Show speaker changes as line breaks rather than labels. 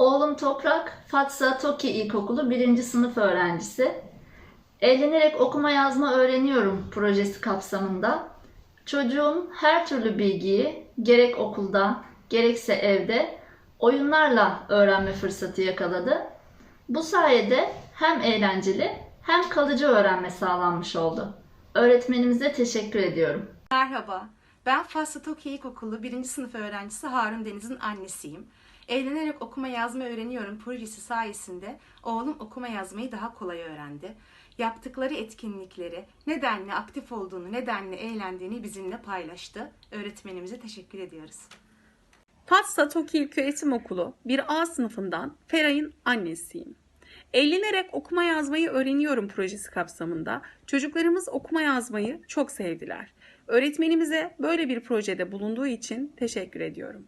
Oğlum Toprak, Fatsa Toki İlkokulu 1. sınıf öğrencisi. Eğlenerek okuma yazma öğreniyorum projesi kapsamında. Çocuğum her türlü bilgiyi gerek okulda gerekse evde oyunlarla öğrenme fırsatı yakaladı. Bu sayede hem eğlenceli hem kalıcı öğrenme sağlanmış oldu. Öğretmenimize teşekkür ediyorum.
Merhaba, ben Faslı Toki İlkokulu 1. sınıf öğrencisi Harun Deniz'in annesiyim. Eğlenerek okuma yazma öğreniyorum projesi sayesinde oğlum okuma yazmayı daha kolay öğrendi. Yaptıkları etkinlikleri, nedenle aktif olduğunu, nedenle eğlendiğini bizimle paylaştı. Öğretmenimize teşekkür ediyoruz.
Fatsa Toki İlköğretim Okulu 1A sınıfından Feray'ın annesiyim. Eğlenerek okuma yazmayı öğreniyorum projesi kapsamında çocuklarımız okuma yazmayı çok sevdiler. Öğretmenimize böyle bir projede bulunduğu için teşekkür ediyorum.